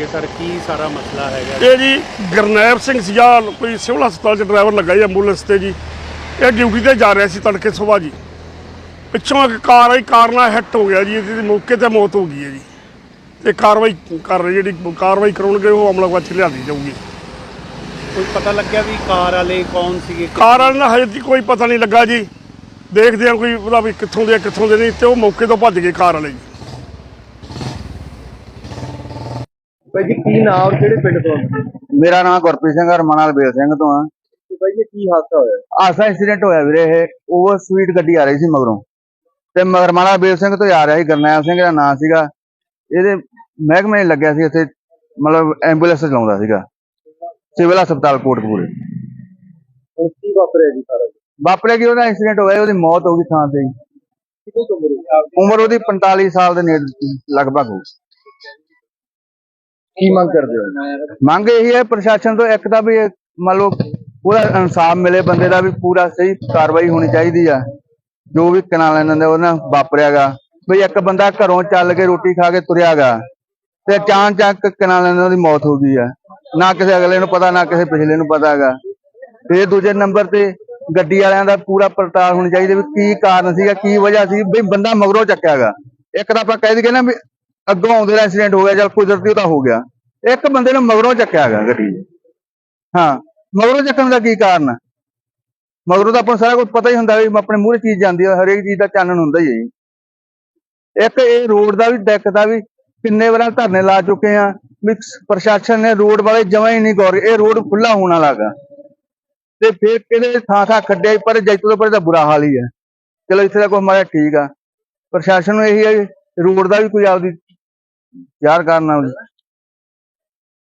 ਇਹ ਸਰ ਕੀ ਸਾਰਾ ਮਸਲਾ ਹੈਗਾ? ਇਹ ਜੀ ਗਰਨੈਬ ਸਿੰਘ ਸੀਗਾ ਕੋਈ ਸਿਵਲ ਹਸਪਤਾਲ 'ਚ ਡਰਾਈਵਰ ਲੱਗਾ ਜੀ ਐਂਬੂਲੈਂਸ ਤੇ ਜੀ। ਇਹ ਡਿਊਟੀ ਤੇ ਜਾ ਰਿਹਾ ਸੀ ਤੜਕੇ ਸੁਬਾਹ ਜੀ। ਪਿੱਛੋਂ ਇੱਕ ਕਾਰ ਆਈ ਕਾਰ ਨਾਲ ਹਿੱਟ ਹੋ ਗਿਆ ਜੀ ਇਹਦੀ ਮੌਕੇ ਤੇ ਮੌਤ ਹੋ ਗਈ ਹੈ ਜੀ। ਤੇ ਕਾਰਵਾਈ ਕਰ ਰਹੀ ਜਿਹੜੀ ਕਾਰਵਾਈ ਕਰਾਉਣਗੇ ਉਹ ਅਮਲਾਵਰ 'ਚ ਲਿਆਂਦੀ ਜਾਊਗੀ। ਕੋਈ ਪਤਾ ਲੱਗਿਆ ਵੀ ਕਾਰ ਵਾਲੇ ਕੌਣ ਸੀਗੇ? ਕਾਰ ਵਾਲੇ ਨਾਲ ਹਜੇ ਤੱਕ ਕੋਈ ਪਤਾ ਨਹੀਂ ਲੱਗਾ ਜੀ। ਦੇਖਦੇ ਹਾਂ ਕੋਈ ਉਹਦਾ ਵੀ ਕਿੱਥੋਂ ਦੇ ਆ, ਕਿੱਥੋਂ ਦੇ ਨਹੀਂ ਤੇ ਉਹ ਮੌਕੇ ਤੋਂ ਭੱਜ ਗਏ ਕਾਰ ਵਾਲੇ ਜੀ। ਜੀ ਕੀ ਨਾਮ ਔਰ ਕਿਹੜੇ ਪਿੰਡ ਤੋਂ? ਮੇਰਾ ਨਾਮ ਗੁਰਪ੍ਰੀਤ ਸਿੰਘ ਹਰਮਨ ਬੇਲ ਸਿੰਘ ਤੋਂ ਆ। ਤੇ ਭਾਈ ਇਹ ਕੀ ਹਾਦਸਾ ਹੋਇਆ? ਆਸਾ ਐਕਸੀਡੈਂਟ ਹੋਇਆ ਵੀਰੇ ਇਹ ਓਵਰ ਸਪੀਡ ਗੱਡੀ ਆ ਰਹੀ ਸੀ ਮਗਰੋਂ। ਤੇ ਮਗਰਮਾਲਾ ਬੇਲ ਸਿੰਘ ਤੋਂ ਆ ਰਿਹਾ ਸੀ ਗਰਨੈਲ ਸਿੰਘ ਦਾ ਨਾਂ ਸੀਗਾ। ਇਹਦੇ ਮਹਿਕਮੇ ਲੱਗਿਆ ਸੀ ਇੱਥੇ ਮਤਲਬ ਐਂਬੂਲੈਂਸ ਚਲਾਉਂਦਾ ਸੀਗਾ। ਸਿਵਲ ਹਸਪਤਾਲ ਕੋਟਕਪੂਰੇ। ਹੁਣ ਕੀ ਵਾਪਰਿਆ ਜੀ ਸਾਰਾ? ਵਾਪਰਿਆ ਕਿ ਉਹਦਾ ਐਕਸੀਡੈਂਟ ਹੋਇਆ ਉਹਦੀ ਮੌਤ ਹੋ ਗਈ ਥਾਂ ਤੇ ਹੀ। ਕਿੰਨੀ ਕੁ ਉਮਰ ਹੈ ਉਮਰ ਉਹਦੀ 45 ਸਾਲ ਦੇ ਨੇੜੇ ਲਗਭਗ ਹੋਊ ਕੀ ਮੰਗ ਕਰਦੇ ਹੋ? ਮੰਗ ਇਹੀ ਹੈ ਪ੍ਰਸ਼ਾਸਨ ਤੋਂ ਇੱਕ ਤਾਂ ਵੀ ਇਹ ਮੰਨ ਲਓ ਪੂਰਾ ਇਨਸਾਫ ਮਿਲੇ ਬੰਦੇ ਦਾ ਵੀ ਪੂਰਾ ਸਹੀ ਕਾਰਵਾਈ ਹੋਣੀ ਚਾਹੀਦੀ ਆ। ਜੋ ਵੀ ਕਨਾਲ ਇਹਨਾਂ ਦੇ ਉਹਨਾਂ ਵਾਪਰਿਆਗਾ। ਵੀ ਇੱਕ ਬੰਦਾ ਘਰੋਂ ਚੱਲ ਕੇ ਰੋਟੀ ਖਾ ਕੇ ਤੁਰਿਆਗਾ ਤੇ ਅਚਾਨਚੱਕ ਕਨਾਲ ਇਹਨਾਂ ਦੀ ਮੌਤ ਹੋ ਗਈ ਆ। ਨਾ ਕਿਸੇ ਅਗਲੇ ਨੂੰ ਪਤਾ, ਨਾ ਕਿਸੇ ਪਿਛਲੇ ਨੂੰ ਪਤਾ ਹੈਗਾ। ਤੇ ਦੂਜੇ ਨੰਬਰ ਤੇ ਗੱਡੀ ਵਾਲਿਆਂ ਦਾ ਪੂਰਾ ਪੜਤਾਲ ਹੋਣੀ ਚਾਹੀਦੀ ਵੀ ਕੀ ਕਾਰਨ ਸੀਗਾ, ਕੀ ਵਜ੍ਹਾ ਸੀ ਵੀ ਬੰਦਾ ਮਗਰੋਂ ਚੱਕਿਆਗਾ। ਇੱਕ ਤਾਂ ਆਪਾਂ ਕਹਿ ਦਈਏ ਨਾ ਵੀ ਅੱਗੋਂ ਆਉਂਦੇ ਦਾ ਐਕਸੀਡੈਂਟ ਹੋ ਗਿਆ ਚਲ ਕੁਦਰਤੀ ਉਹ ਤਾਂ ਹੋ ਗਿਆ। ਇੱਕ ਬੰਦੇ ਨੂੰ ਮਗਰੋਂ ਚੱਕਿਆ ਹੈਗਾ ਗੱਡੀ 'ਚ। ਹਾਂ, ਮਗਰੋਂ ਚੱਕਣ ਦਾ ਕੀ ਕਾਰਨ ਹੈ? ਮਗਰੋਂ ਤਾਂ ਆਪਾਂ ਨੂੰ ਸਾਰਾ ਕੁਝ ਪਤਾ ਹੀ ਹੁੰਦਾ ਵੀ ਆਪਣੇ ਮੂਹਰੇ ਚੀਜ਼ ਜਾਂਦੀ ਹੈ ਹਰੇਕ ਚੀਜ਼ ਦਾ ਚਾਨਣ ਹੁੰਦਾ ਹੀ ਹੈ ਜੀ। ਇੱਕ ਇਹ ਰੋਡ ਦਾ ਵੀ, ਡੈਕ ਦਾ ਵੀ ਕਿੰਨੇ ਵਾਰਾਂ ਧਰਨੇ ਲਾ ਚੁੱਕੇ ਆ, ਵੀ ਪ੍ਰਸ਼ਾਸਨ ਨੇ ਰੋਡ ਵਾਲੇ ਜਮਾਂ ਹੀ ਨਹੀਂ ਗੌਰ, ਇਹ ਰੋਡ ਖੁੱਲਾ ਹੋਣ ਵਾਲਾ ਗਾ। ਤੇ ਫਿਰ ਕਿਹਦੇ ਥਾਂ ਥਾਂ ਖੱਡੇ ਪਰ ਜੈਤੋ ਦੇ ਪਰ ਤਾਂ ਬੁਰਾ ਹਾਲ ਹੀ ਹੈ। ਚਲੋ ਇੱਥੇ ਦਾ ਕੋਈ ਮਾੜਾ ਠੀਕ ਆ। ਪ੍ਰਸ਼ਾਸਨ ਨੂੰ ਇਹੀ ਹੈ ਵੀ ਰੋਡ ਦਾ ਵੀ ਕੋਈ ਆਪਦੀ ਯਾਰ ਕਰਨਾ